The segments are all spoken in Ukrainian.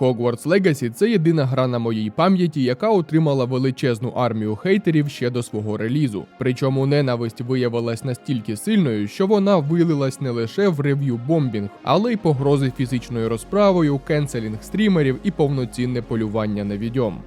Hogwarts Legacy – це єдина гра на моїй пам'яті, яка отримала величезну армію хейтерів ще до свого релізу. Причому ненависть виявилась настільки сильною, що вона вилилась не лише в рев'ю бомбінг, але й погрози фізичною розправою, кенселінг стрімерів і повноцінне полювання на відьом.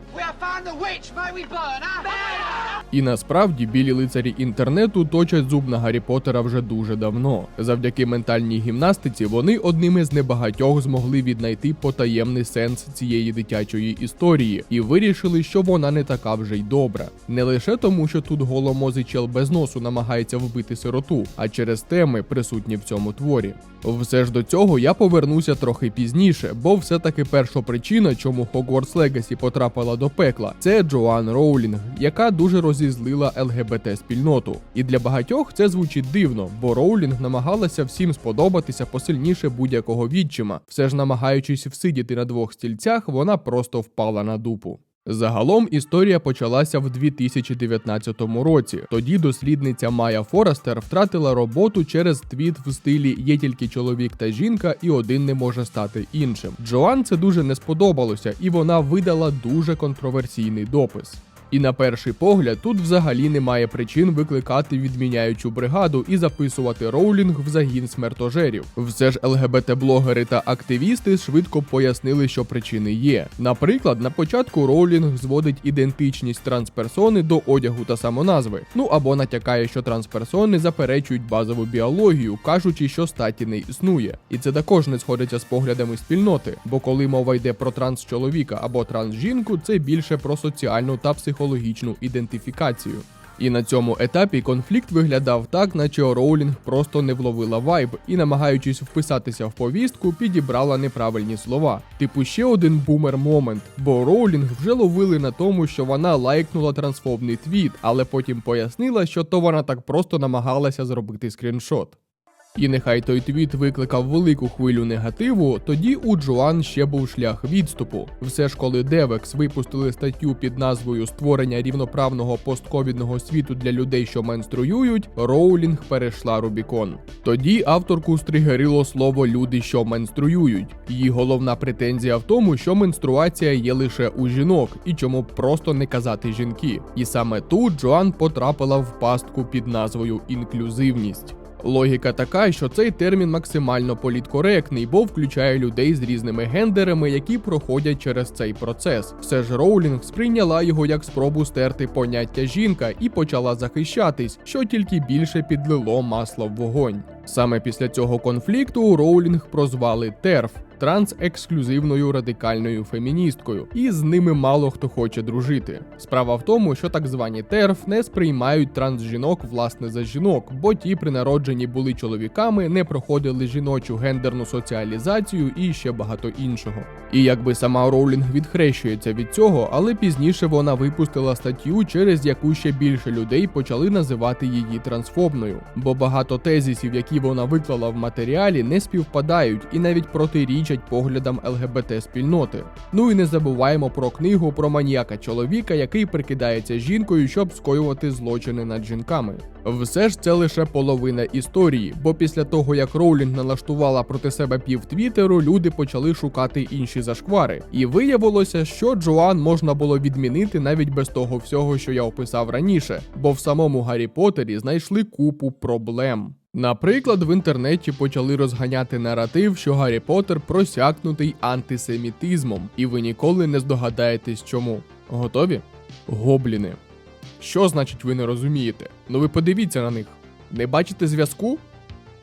І насправді білі лицарі інтернету точать зуб на Гаррі Поттера вже дуже давно. Завдяки ментальній гімнастиці вони одними з небагатьох змогли віднайти потаємний сенс цієї дитячої історії і вирішили, що вона не така вже й добра. Не лише тому, що тут голомозий чел без носу намагається вбити сироту, а через теми, присутні в цьому творі. Все ж до цього я повернуся трохи пізніше, бо все-таки перша причина, чому Hogwarts Legacy потрапила до пекла, це Джоан Роулінг, яка дуже розізлила ЛГБТ спільноту. І для багатьох це звучить дивно, бо Роулінг намагалася всім сподобатися посильніше будь-якого відчима. Все ж намагаючись всидіти на двох стільцях, вона просто впала на дупу. Загалом історія почалася в 2019 році. Тоді дослідниця Майя Форестер втратила роботу через твіт в стилі Є тільки чоловік та жінка, і один не може стати іншим. Джоан це дуже не сподобалося, і вона видала дуже контроверсійний допис. І на перший погляд тут взагалі немає причин викликати відміняючу бригаду і записувати роулінг в загін смертожерів. Все ж ЛГБТ-блогери та активісти швидко пояснили, що причини є. Наприклад, на початку роулінг зводить ідентичність трансперсони до одягу та самоназви. Ну або натякає, що трансперсони заперечують базову біологію, кажучи, що статі не існує. І це також не сходиться з поглядами спільноти, бо коли мова йде про транс-чоловіка або транс-жінку, це більше про соціальну та психологічну ідентифікацію. І на цьому етапі конфлікт виглядав так, наче Роулінг просто не вловила вайб і, намагаючись вписатися в повістку, підібрала неправильні слова. Типу ще один бумер момент, бо Роулінг вже ловили на тому, що вона лайкнула трансфобний твіт, але потім пояснила, що то вона так просто намагалася зробити скріншот. І нехай той твіт викликав велику хвилю негативу, тоді у Джоан ще був шлях відступу. Все ж коли Девекс випустили статтю під назвою Створення рівноправного постковідного світу для людей, що менструюють, Роулінг перейшла Рубікон. Тоді авторку стригерило слово люди, що менструюють. Її головна претензія в тому, що менструація є лише у жінок, і чому б просто не казати жінки. І саме тут Джоан потрапила в пастку під назвою інклюзивність. Логіка така, що цей термін максимально політкоректний, бо включає людей з різними гендерами, які проходять через цей процес. Все ж Роулінг сприйняла його як спробу стерти поняття жінка і почала захищатись, що тільки більше підлило масло в вогонь. Саме після цього конфлікту Роулінг прозвали ТЕРФ транс-ексклюзивною радикальною феміністкою, і з ними мало хто хоче дружити. Справа в тому, що так звані ТЕРФ не сприймають трансжінок власне за жінок, бо ті при народженні були чоловіками, не проходили жіночу гендерну соціалізацію і ще багато іншого. І якби сама Роулінг відхрещується від цього, але пізніше вона випустила статтю, через яку ще більше людей почали називати її трансфобною, бо багато тезисів, які вона виклала в матеріалі, не співпадають і навіть протирічать поглядам ЛГБТ спільноти. Ну і не забуваємо про книгу про маніяка чоловіка, який прикидається жінкою, щоб скоювати злочини над жінками. Все ж це лише половина історії, бо після того як Роулінг налаштувала проти себе пів твіттеру, люди почали шукати інші зашквари. І виявилося, що Джоан можна було відмінити навіть без того всього, що я описав раніше, бо в самому Гаррі Поттері знайшли купу проблем. Наприклад, в інтернеті почали розганяти наратив, що Гаррі Поттер просякнутий антисемітизмом, і ви ніколи не здогадаєтесь чому. Готові? Гобліни. Що значить ви не розумієте? Ну ви подивіться на них. Не бачите зв'язку?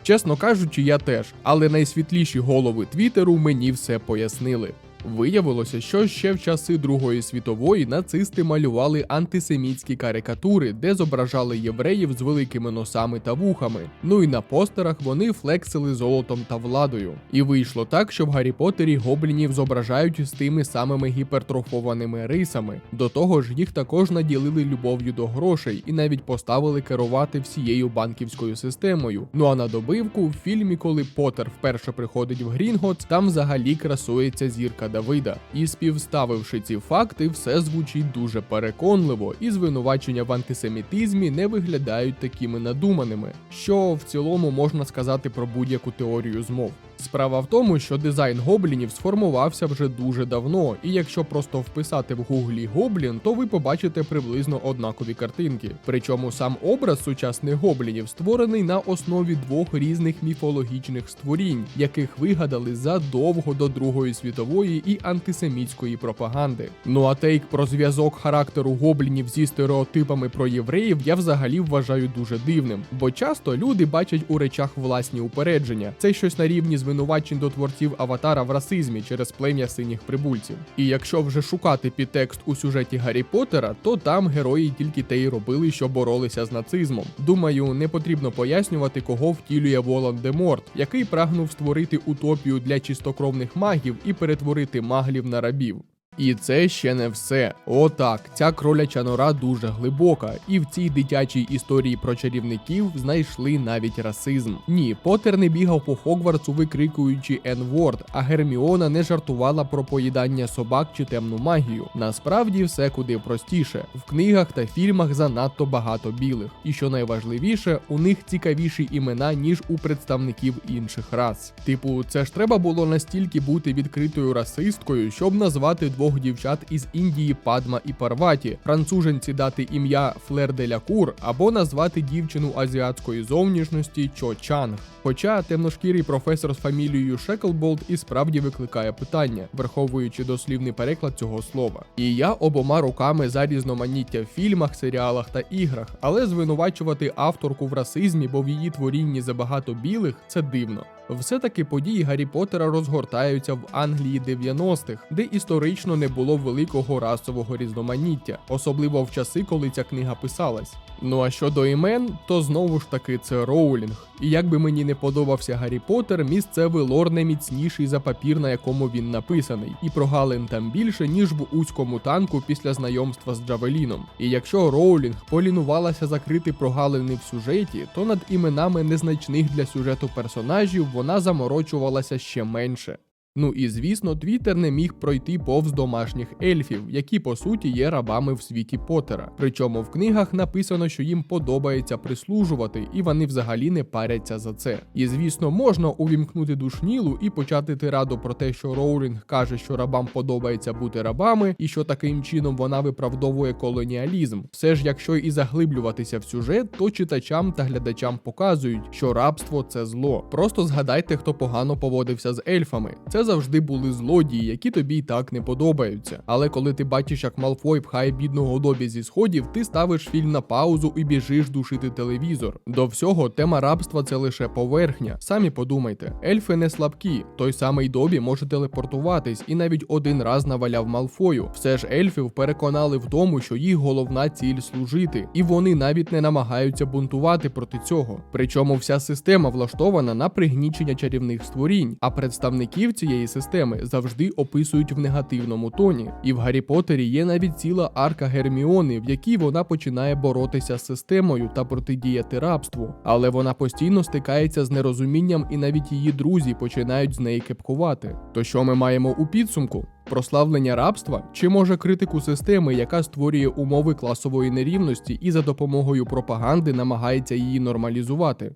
Чесно кажучи, я теж, але найсвітліші голови Твіттеру мені все пояснили. Виявилося, що ще в часи Другої світової нацисти малювали антисемітські карикатури, де зображали євреїв з великими носами та вухами. Ну і на постерах вони флексили золотом та владою. І вийшло так, що в Гаррі Поттері гоблінів зображають з тими самими гіпертрофованими рисами. До того ж, їх також наділили любов'ю до грошей і навіть поставили керувати всією банківською системою. Ну а на добивку в фільмі, коли Поттер вперше приходить в Грінготс, там взагалі красується зірка Давида. І співставивши ці факти, все звучить дуже переконливо, і звинувачення в антисемітизмі не виглядають такими надуманими, що в цілому можна сказати про будь-яку теорію змов. Справа в тому, що дизайн гоблінів сформувався вже дуже давно, і якщо просто вписати в гуглі гоблін, то ви побачите приблизно однакові картинки. Причому сам образ сучасних гоблінів створений на основі двох різних міфологічних створінь, яких вигадали задовго до Другої світової і антисемітської пропаганди. Ну а тейк про зв'язок характеру гоблінів зі стереотипами про євреїв я взагалі вважаю дуже дивним, бо часто люди бачать у речах власні упередження. Це щось на рівні звинувачень до творців аватара в расизмі через плем'я синіх прибульців. І якщо вже шукати підтекст у сюжеті Гаррі Поттера, то там герої тільки те й робили, що боролися з нацизмом. Думаю, не потрібно пояснювати, кого втілює Волан-де-Морт, який прагнув створити утопію для чистокровних магів і перетворити маглів на рабів. І це ще не все. Отак, ця кроляча нора дуже глибока, і в цій дитячій історії про чарівників знайшли навіть расизм. Ні, Поттер не бігав по Хогвартсу, викрикуючи N-word, а Герміона не жартувала про поїдання собак чи темну магію. Насправді все куди простіше. В книгах та фільмах занадто багато білих. І що найважливіше, у них цікавіші імена, ніж у представників інших рас. Типу, це ж треба було настільки бути відкритою расисткою, щоб назвати двох дівчат із Індії Падма і Парваті, француженці дати ім'я Флер де ля Кур або назвати дівчину азіатської зовнішності Чо Чанг. Хоча темношкірий професор з фамілією Шеклболд і справді викликає питання, враховуючи дослівний переклад цього слова. І я обома руками за різноманіття в фільмах, серіалах та іграх, але звинувачувати авторку в расизмі, бо в її творінні забагато білих, це дивно. Все-таки події Гаррі Поттера розгортаються в Англії 90-х, де історично не було великого расового різноманіття, особливо в часи, коли ця книга писалась. Ну а щодо імен, то знову ж таки це Роулінг. І як би мені не подобався Гаррі Поттер, місцевий лор не міцніший за папір, на якому він написаний, і прогалин там більше, ніж в узькому танку після знайомства з Джавеліном. І якщо Роулінг полінувалася закрити прогалини в сюжеті, то над іменами незначних для сюжету персонажів вона заморочувалася ще менше. Ну і звісно, Твіттер не міг пройти повз домашніх ельфів, які по суті є рабами в світі Поттера. Причому в книгах написано, що їм подобається прислужувати, і вони взагалі не паряться за це. І звісно, можна увімкнути душнілу і почати тираду про те, що Роулінг каже, що рабам подобається бути рабами, і що таким чином вона виправдовує колоніалізм. Все ж, якщо і заглиблюватися в сюжет, то читачам та глядачам показують, що рабство це зло. Просто згадайте, хто погано поводився з ельфами. Це завжди були злодії, які тобі й так не подобаються. Але коли ти бачиш, як Малфой пхає бідного добі зі сходів, ти ставиш фільм на паузу і біжиш душити телевізор. До всього тема рабства це лише поверхня. Самі подумайте, ельфи не слабкі. Той самий добі може телепортуватись і навіть один раз наваляв Малфою. Все ж ельфів переконали в тому, що їх головна ціль служити, і вони навіть не намагаються бунтувати проти цього. Причому вся система влаштована на пригнічення чарівних створінь, а представників цієї системи завжди описують в негативному тоні. І в Гаррі Поттері є навіть ціла арка Герміони, в якій вона починає боротися з системою та протидіяти рабству. Але вона постійно стикається з нерозумінням, і навіть її друзі починають з неї кепкувати. То що ми маємо у підсумку? Прославлення рабства чи може критику системи, яка створює умови класової нерівності і за допомогою пропаганди намагається її нормалізувати?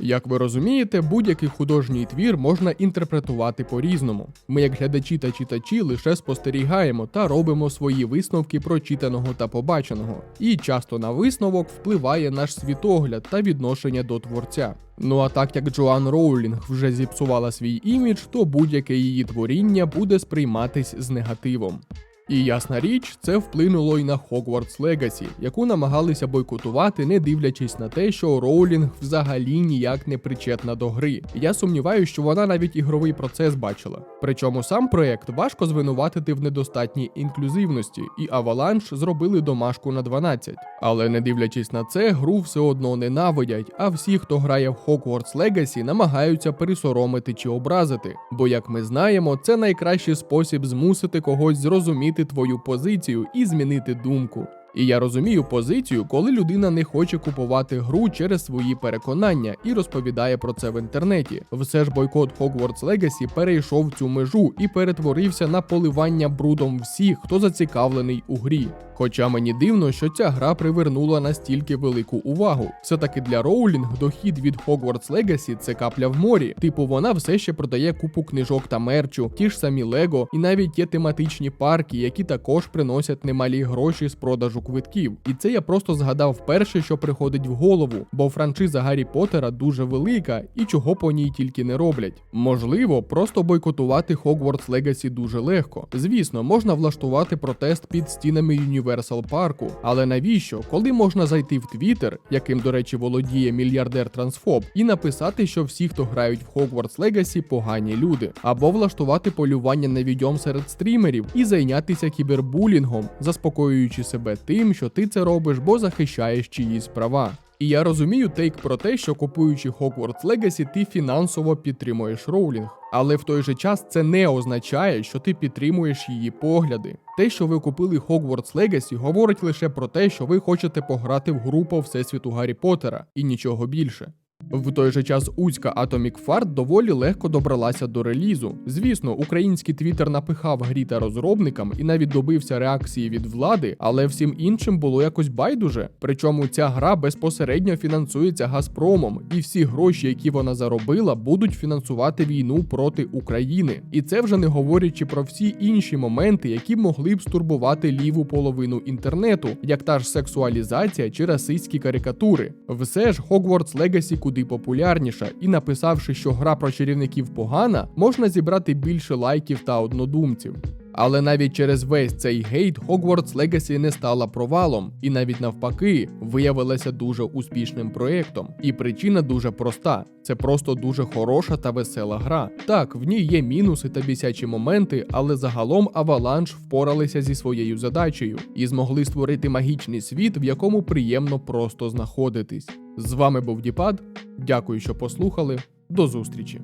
Як ви розумієте, будь-який художній твір можна інтерпретувати по-різному. Ми, як глядачі та читачі, лише спостерігаємо та робимо свої висновки про читаного та побаченого. І часто на висновок впливає наш світогляд та відношення до творця. Ну а так як Джоан Роулінг вже зіпсувала свій імідж, то будь-яке її творіння буде сприйматись з негативом. І ясна річ, це вплинуло й на Hogwarts Legacy, яку намагалися бойкотувати, не дивлячись на те, що Роулінг взагалі ніяк не причетна до гри. Я сумніваюся, що вона навіть ігровий процес бачила. Причому сам проект важко звинуватити в недостатній інклюзивності, і Avalanche зробили домашку на 12. Але не дивлячись на це, гру все одно ненавидять, а всі, хто грає в Hogwarts Legacy, намагаються пересоромити чи образити. Бо, як ми знаємо, це найкращий спосіб змусити когось зрозуміти твою позицію і змінити думку. І я розумію позицію, коли людина не хоче купувати гру через свої переконання і розповідає про це в інтернеті. Все ж бойкот Hogwarts Legacy перейшов цю межу і перетворився на поливання брудом всіх, хто зацікавлений у грі. Хоча мені дивно, що ця гра привернула настільки велику увагу. Все таки для Роулінг дохід від Hogwarts Legacy – це капля в морі. Типу, вона все ще продає купу книжок та мерчу, ті ж самі Лего, і навіть є тематичні парки, які також приносять немалі гроші з продажу квитків. І це я просто згадав перше, що приходить в голову, бо франшиза Гаррі Поттера дуже велика і чого по ній тільки не роблять. Можливо, просто бойкотувати Hogwarts Legacy дуже легко. Звісно, можна влаштувати протест під стінами Universal парку, але навіщо, коли можна зайти в Twitter, яким, до речі, володіє мільярдер трансфоб, і написати, що всі, хто грають в Hogwarts Legacy, погані люди, або влаштувати полювання на відьом серед стрімерів і зайнятися кібербулінгом, заспокоюючи себе тим, що ти це робиш, бо захищаєш чиїсь права. І я розумію тейк про те, що купуючи Hogwarts Legacy, ти фінансово підтримуєш Роулінг. Але в той же час це не означає, що ти підтримуєш її погляди. Те, що ви купили Hogwarts Legacy, говорить лише про те, що ви хочете пограти в групу всесвіту Гаррі Поттера і нічого більше. В той же час Уцька Atomic Fart доволі легко добралася до релізу. Звісно, український твіттер напихав грі та розробникам і навіть добився реакції від влади, але всім іншим було якось байдуже. Причому ця гра безпосередньо фінансується Газпромом, і всі гроші, які вона заробила, будуть фінансувати війну проти України. І це вже не говорячи про всі інші моменти, які могли б стурбувати ліву половину інтернету, як та ж сексуалізація чи расистські карикатури. Все ж Hogwarts Legacy куди популярніша, і написавши, що гра про чарівників погана, можна зібрати більше лайків та однодумців. Але навіть через весь цей гейт Hogwarts Legacy не стала провалом, і навіть навпаки виявилася дуже успішним проєктом. І причина дуже проста: це просто дуже хороша та весела гра. Так, в ній є мінуси та бісячі моменти, але загалом Avalanche впоралися зі своєю задачею і змогли створити магічний світ, в якому приємно просто знаходитись. З вами був Діпад. Дякую, що послухали. До зустрічі!